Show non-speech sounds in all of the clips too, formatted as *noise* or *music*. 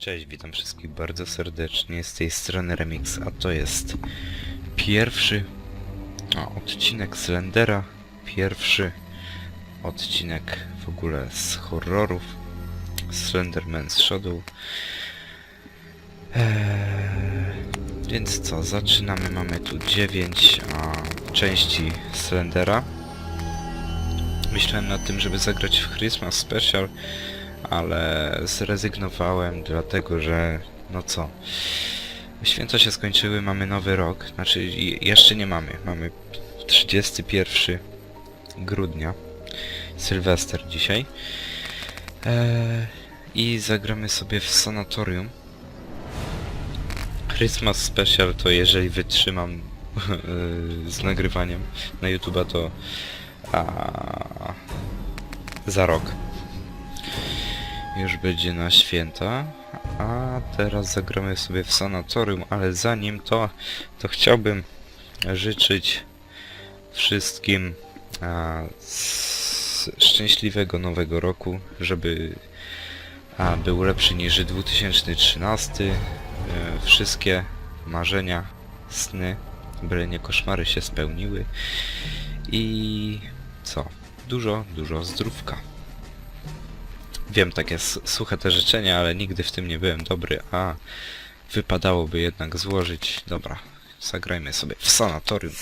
Cześć, witam wszystkich bardzo serdecznie z tej strony Remix, a to jest pierwszy odcinek Slendera, pierwszy odcinek w ogóle z horrorów Slenderman's Shadow. Eee, więc co, zaczynamy, mamy tu 9 a, części Slendera. Myślałem nad tym, żeby zagrać w Christmas Special, ale zrezygnowałem, dlatego że no co, święta się skończyły, mamy nowy rok, znaczy jeszcze nie mamy, mamy 31 grudnia, Sylwester dzisiaj eee, i zagramy sobie w sanatorium. Christmas Special to jeżeli wytrzymam yy, z nagrywaniem na YouTube'a to a, za rok już będzie na święta, a teraz zagramy sobie w sanatorium, ale zanim to, to chciałbym życzyć wszystkim a, szczęśliwego nowego roku, żeby a, był lepszy niż 2013. E, wszystkie marzenia, sny, byle nie koszmary się spełniły i co? Dużo, dużo zdrówka. Wiem, takie suche te życzenia, ale nigdy w tym nie byłem dobry, a wypadałoby jednak złożyć. Dobra, zagrajmy sobie w sanatorium.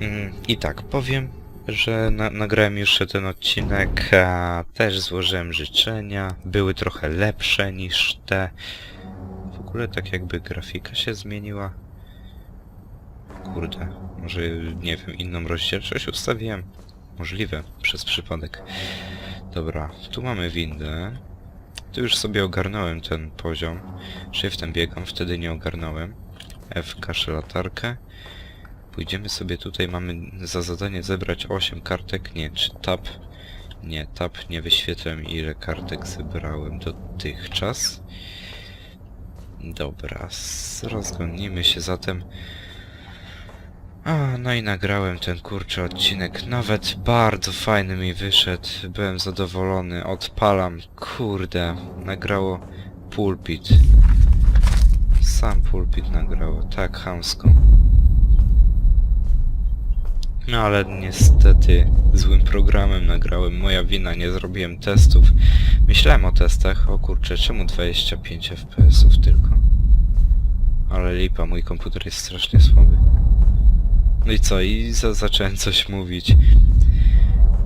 Mm, I tak, powiem, że na nagrałem już ten odcinek, a też złożyłem życzenia. Były trochę lepsze niż te. W ogóle tak jakby grafika się zmieniła. Kurde, może nie wiem, inną rozdzielczość ustawiłem. Możliwe, przez przypadek. Dobra, tu mamy windę. Tu już sobie ogarnąłem ten poziom. Shiftem biegam, wtedy nie ogarnąłem. F kaszę latarkę. Pójdziemy sobie tutaj, mamy za zadanie zebrać 8 kartek. Nie, czy tab? Nie, tab nie wyświetlam ile kartek zebrałem dotychczas. Dobra, rozglądnijmy się zatem. A, no i nagrałem ten kurczę odcinek. Nawet bardzo fajny mi wyszedł. Byłem zadowolony. Odpalam. Kurde. Nagrało pulpit. Sam pulpit nagrało. Tak, chamsko. No ale niestety złym programem nagrałem. Moja wina, nie zrobiłem testów. Myślałem o testach. O kurczę, czemu 25 FPS-ów tylko? Ale lipa, mój komputer jest strasznie słaby. No i co? I za zacząłem coś mówić.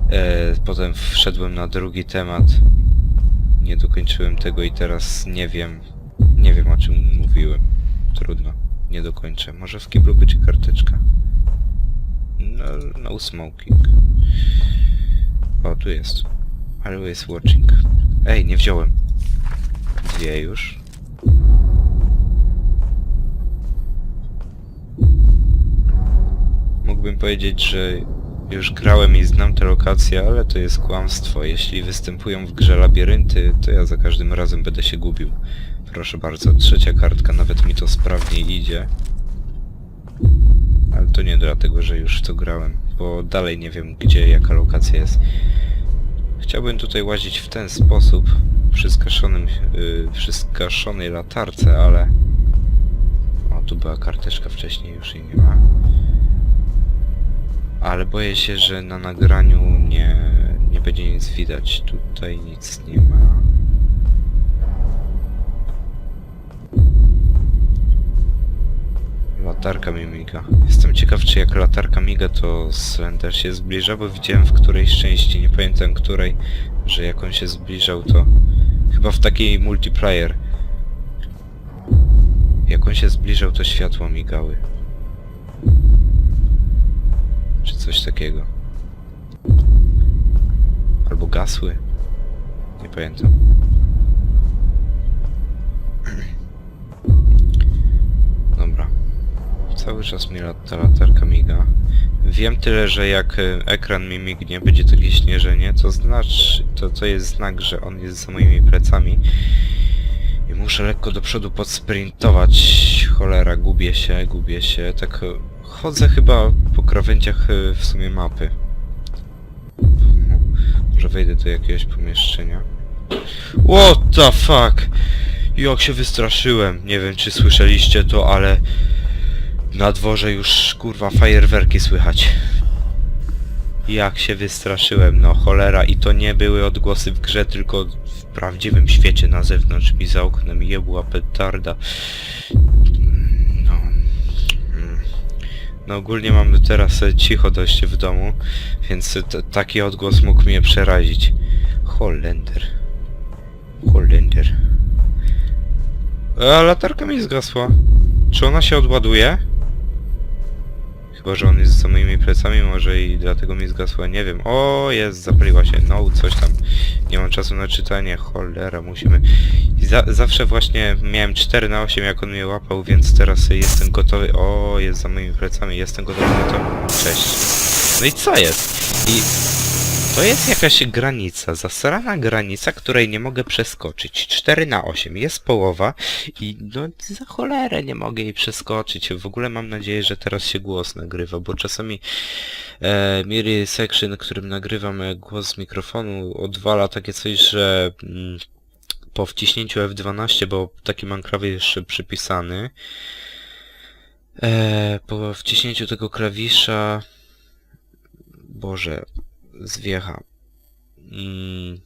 E, potem wszedłem na drugi temat. Nie dokończyłem tego i teraz nie wiem. Nie wiem o czym mówiłem. Trudno. Nie dokończę. Może w kiblu będzie karteczka. No, no smoking. O, tu jest. Always watching. Ej, nie wziąłem. Dwie już. Mógłbym powiedzieć, że już grałem i znam te lokacje, ale to jest kłamstwo. Jeśli występują w grze labirynty, to ja za każdym razem będę się gubił. Proszę bardzo, trzecia kartka, nawet mi to sprawniej idzie. Ale to nie dlatego, że już to grałem, bo dalej nie wiem, gdzie jaka lokacja jest. Chciałbym tutaj łazić w ten sposób, przy zgaszonym, yy, przy zgaszonej latarce, ale... O, tu była karteczka wcześniej, już jej nie ma. Ale boję się, że na nagraniu nie, nie będzie nic widać. Tutaj nic nie ma. Latarka mi miga. Jestem ciekaw, czy jak latarka miga, to Slender się zbliża, bo widziałem w którejś części, nie pamiętam której, że jak on się zbliżał, to chyba w takiej multiplayer. Jak on się zbliżał, to światło migały. Czy coś takiego. Albo gasły. Nie pamiętam. Dobra. Cały czas mi ta latarka miga. Wiem tyle, że jak e, ekran mi mignie, będzie takie śnieżenie, to znaczy, to, to jest znak, że on jest za moimi plecami. I muszę lekko do przodu podsprintować. Cholera, gubię się, gubię się. Tak e, chodzę chyba po krawędziach e, w sumie mapy. Może wejdę do jakiegoś pomieszczenia. What the fuck? Jak się wystraszyłem. Nie wiem czy słyszeliście to, ale na dworze już kurwa fajerwerki słychać. Jak się wystraszyłem, no cholera i to nie były odgłosy w grze, tylko w prawdziwym świecie na zewnątrz mi za oknem jebła petarda. No. Ogólnie mamy teraz e, cicho dość w domu, więc t- taki odgłos mógł mnie przerazić. Holender. Holender. A latarka mi zgasła. Czy ona się odładuje? Chyba, że on jest za moimi plecami może i dlatego mi zgasła, nie wiem. O, jest, zapaliła się. No, coś tam. Nie mam czasu na czytanie. Cholera, musimy... I za zawsze właśnie miałem 4 na 8 jak on mnie łapał, więc teraz jestem gotowy. O, jest za moimi plecami. Jestem gotowy na to. Cześć. No i co jest? I to jest jakaś granica, zasrana granica, której nie mogę przeskoczyć. 4 na 8 jest połowa i no za cholerę nie mogę jej przeskoczyć. W ogóle mam nadzieję, że teraz się głos nagrywa, bo czasami e, Miri Section, którym nagrywam e, głos z mikrofonu odwala takie coś, że mm, po wciśnięciu F12, bo taki mam klawisz przypisany, e, po wciśnięciu tego klawisza Boże, zwiecha. Mm,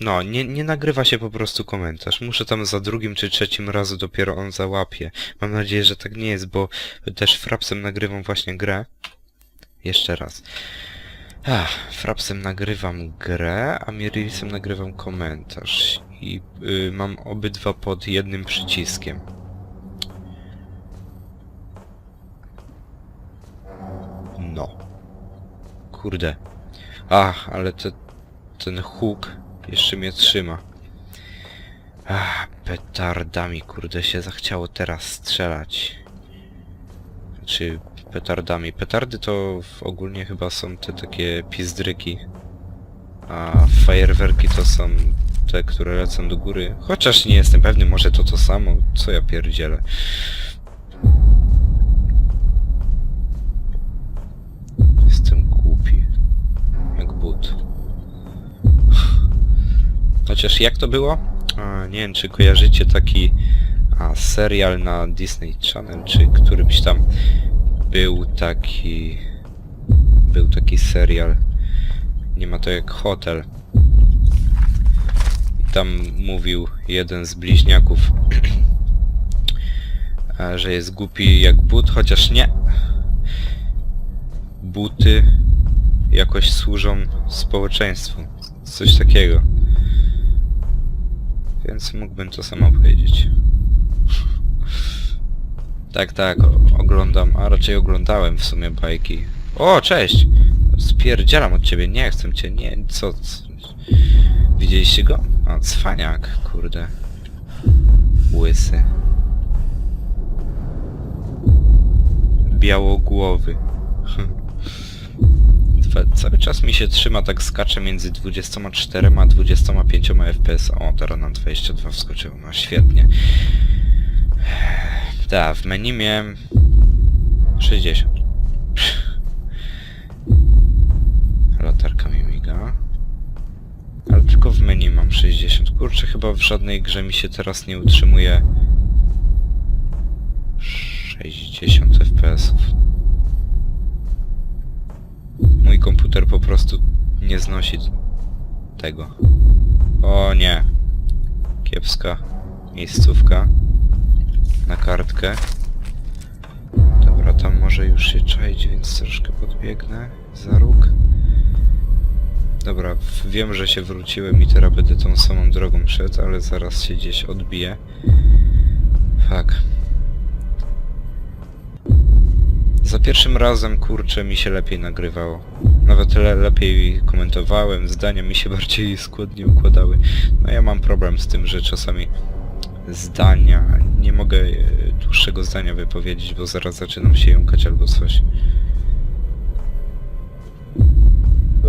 no, nie, nie nagrywa się po prostu komentarz. Muszę tam za drugim czy trzecim razu dopiero on załapie. Mam nadzieję, że tak nie jest, bo też Frapsem nagrywam właśnie grę. Jeszcze raz. Ach, Frapsem nagrywam grę, a Mirilisem nagrywam komentarz. I y, mam obydwa pod jednym przyciskiem. No. Kurde. Ach, ale te, ten huk jeszcze mnie trzyma. Ach, petardami, kurde, się zachciało teraz strzelać. Czy petardami. Petardy to ogólnie chyba są te takie pizdryki. A fajerwerki to są te, które lecą do góry. Chociaż nie jestem pewny, może to to samo. Co ja pierdzielę. Jestem głupi. Jak but. Chociaż jak to było? Nie wiem, czy kojarzycie taki a, serial na Disney Channel, czy którymś tam był taki... Był taki serial. Nie ma to jak hotel. I tam mówił jeden z bliźniaków, *clears throat* a, że jest głupi jak but, chociaż nie. Buty jakoś służą społeczeństwu. Coś takiego. Więc mógłbym to samo powiedzieć. Tak, tak, oglądam, a raczej oglądałem w sumie bajki. O, cześć! Spierdzielam od ciebie, nie chcę cię, nie, co, co? Widzieliście go? A, cwaniak, kurde. Łysy. Białogłowy. *laughs* Cały czas mi się trzyma, tak skacze między 24 a 25 FPS. O, teraz na 22 wskoczyło, no świetnie. Tak, w menu miałem 60. Latarka mi miga. Ale tylko w menu mam 60. Kurczę, chyba w żadnej grze mi się teraz nie utrzymuje 60 FPS-ów. Mój komputer po prostu nie znosi tego. O nie. Kiepska miejscówka. Na kartkę. Dobra, tam może już się czaić, więc troszkę podbiegnę za róg. Dobra, wiem, że się wróciłem i teraz będę tą samą drogą szedł, ale zaraz się gdzieś odbiję. Fuck. Za pierwszym razem, kurczę, mi się lepiej nagrywało. Nawet le lepiej komentowałem, zdania mi się *laughs* bardziej składnie układały. No ja mam problem z tym, że czasami zdania, nie mogę e, dłuższego zdania wypowiedzieć, bo zaraz zaczynam się jąkać albo coś.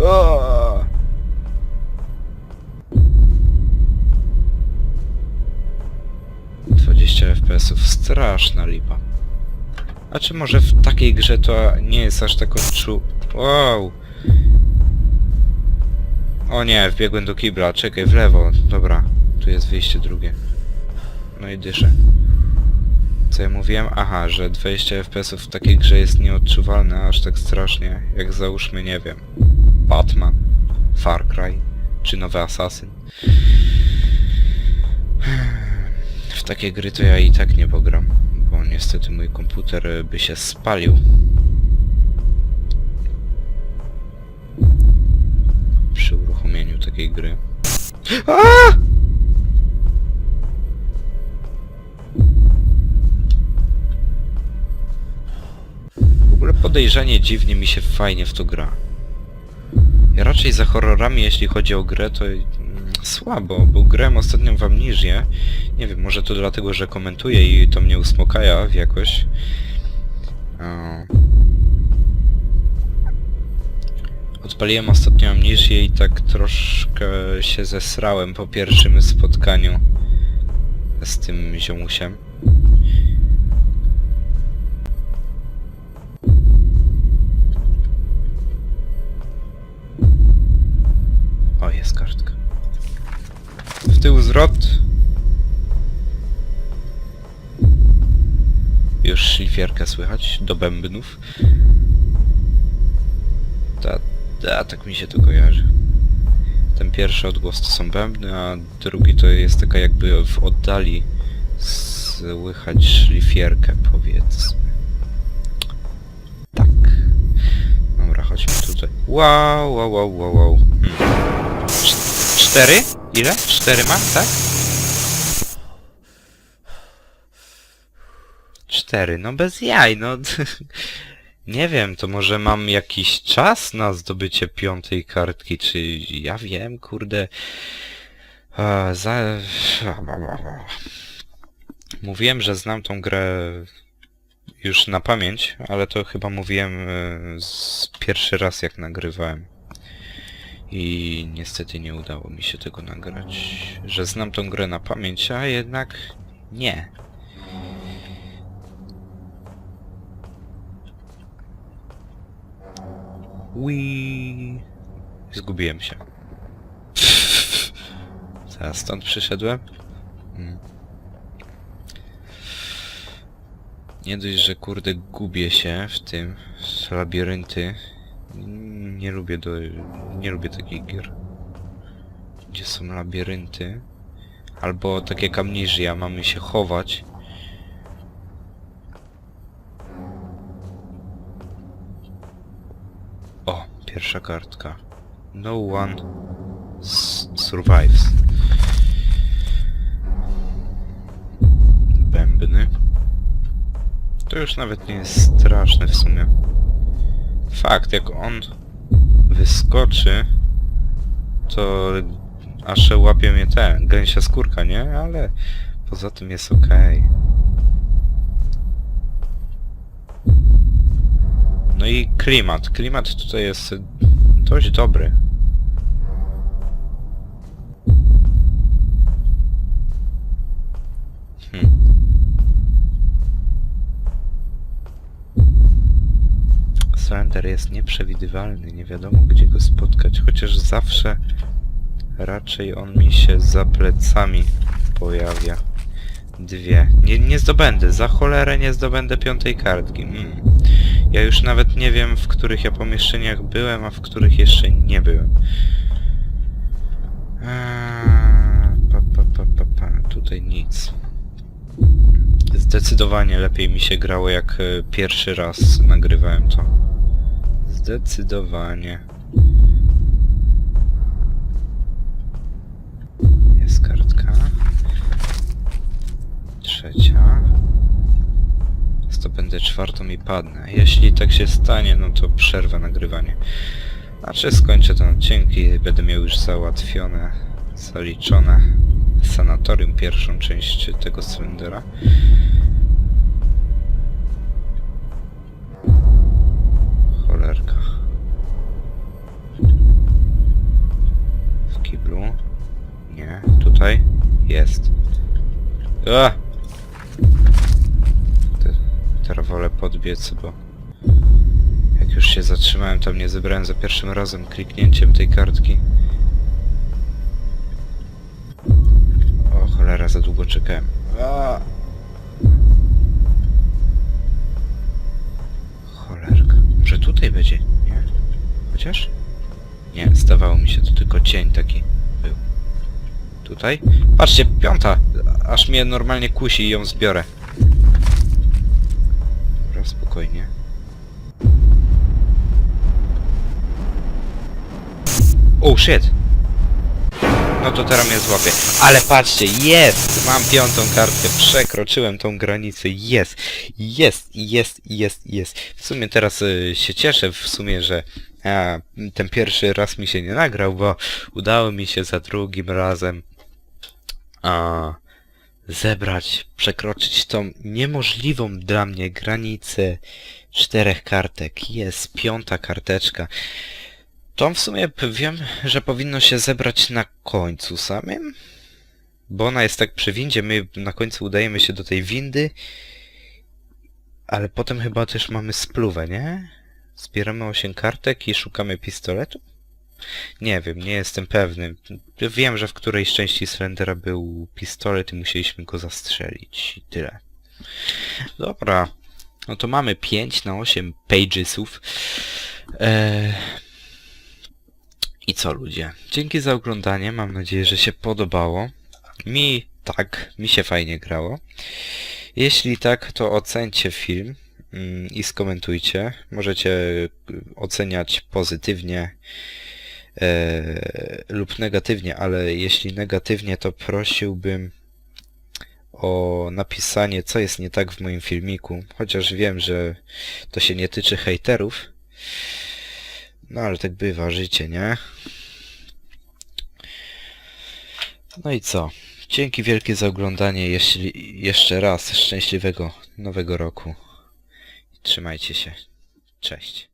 O! FPS-ów, straszna lipa. A czy może w takiej grze to nie jest aż tak odczu... Wow! O nie, wbiegłem do kibla. Czekaj, w lewo. Dobra, tu jest wyjście drugie. No i dyszę. Co ja mówiłem? Aha, że 20 FPS w takiej grze jest nieodczuwalne aż tak strasznie, jak załóżmy, nie wiem, Batman, Far Cry, czy nowy Assassin. *sighs* W takie gry to ja i tak nie pogram, niestety mój komputer by się spalił. Przy uruchomieniu takiej gry. W ogóle podejrzanie dziwnie mi się fajnie w to gra. Ja raczej za horrorami, jeśli chodzi o grę, to słabo, bo grałem ostatnio w Amnizję. Nie wiem, może to dlatego, że komentuję i to mnie uspokaja w jakoś. Odpaliłem ostatnio Amnizję i tak troszkę się zesrałem po pierwszym spotkaniu z tym ziomusiem. W tył zwrot. Już szlifierkę słychać do bębnów. Ta, ta, tak mi się to kojarzy. Ten pierwszy odgłos to są bębny, a drugi to jest taka jakby w oddali słychać szlifierkę, powiedzmy. Tak. Dobra, chodźmy tutaj. Wow, wow, wow, wow, wow. Hmm. Cz- Cztery? Ile? Cztery ma, tak? Cztery, no bez jaj, no. *laughs* Nie wiem, to może mam jakiś czas na zdobycie piątej kartki, czy ja wiem, kurde. Za... Mówiłem, że znam tą grę już na pamięć, ale to chyba mówiłem e, pierwszy raz jak nagrywałem. I niestety nie udało mi się tego nagrać. Że znam tą grę na pamięć, a jednak nie. Ui. Zgubiłem się. *laughs* Teraz stąd przyszedłem? Mm. Nie dość, że kurde gubię się w tym, w labirynty. Nie lubię do... nie lubię takich gier. Gdzie są labirynty. Albo tak jak Amnesia, mamy się chować. O, pierwsza kartka. No one survives. Bębny. To już nawet nie jest straszne w sumie. Fakt, jak on wyskoczy, to aż łapie mnie ten, gęsia skórka, nie? Ale poza tym jest okej. No i klimat. Klimat tutaj jest dość dobry. Slender jest nieprzewidywalny, nie wiadomo gdzie go spotkać, chociaż zawsze raczej on mi się za plecami pojawia. Dwie. Nie, nie zdobędę, za cholerę nie zdobędę piątej kartki. Mm. Ja już nawet nie wiem, w których ja pomieszczeniach byłem, a w których jeszcze nie byłem. Eee, pa, pa, pa, pa, pa. Tutaj nic. Zdecydowanie lepiej mi się grało, jak e, pierwszy raz nagrywałem to. Zdecydowanie. Jest kartka. Trzecia. Zdobędę czwartą i padnę. Jeśli tak się stanie, no to przerwę nagrywanie. Znaczy skończę ten odcinek i będę miał już załatwione, zaliczone sanatorium, pierwszą część tego Slendera. Jest. A! Teraz wolę podbiec, bo... Jak już się zatrzymałem, to mnie zebrałem za pierwszym razem kliknięciem tej kartki. O cholera, za długo czekałem. A! Cholerka. Może tutaj będzie, nie? Chociaż? Nie, zdawało mi się, to tylko cień taki. Tutaj? Patrzcie, piąta! Aż mnie normalnie kusi i ją zbiorę. Dobra, spokojnie. Oh shit! No to teraz mnie złapie. Ale patrzcie, jest! Mam piątą kartkę, przekroczyłem tą granicę, jest! Jest, jest, jest, jest. W sumie teraz y, się cieszę, w sumie, że a, ten pierwszy raz mi się nie nagrał, bo udało mi się za drugim razem a, zebrać, przekroczyć tą niemożliwą dla mnie granicę czterech kartek. Jest piąta karteczka. Tą w sumie wiem, że powinno się zebrać na końcu samym, bo ona jest tak przy windzie, my na końcu udajemy się do tej windy, ale potem chyba też mamy spluwę, nie? Zbieramy 8 kartek i szukamy pistoletu? Nie wiem, nie jestem pewny. Wiem, że w którejś części Slendera był pistolet i musieliśmy go zastrzelić i tyle. Dobra, no to mamy 5 na 8 pagesów. Eee... I co ludzie? Dzięki za oglądanie, mam nadzieję, że się podobało. Mi tak, mi się fajnie grało. Jeśli tak, to ocencie film mm, i skomentujcie. Możecie oceniać pozytywnie e, lub negatywnie, ale jeśli negatywnie, to prosiłbym o napisanie, co jest nie tak w moim filmiku, chociaż wiem, że to się nie tyczy hejterów. No ale tak bywa, życie, nie? No i co? Dzięki wielkie za oglądanie, jeśli jeszcze raz szczęśliwego nowego roku. Trzymajcie się. Cześć.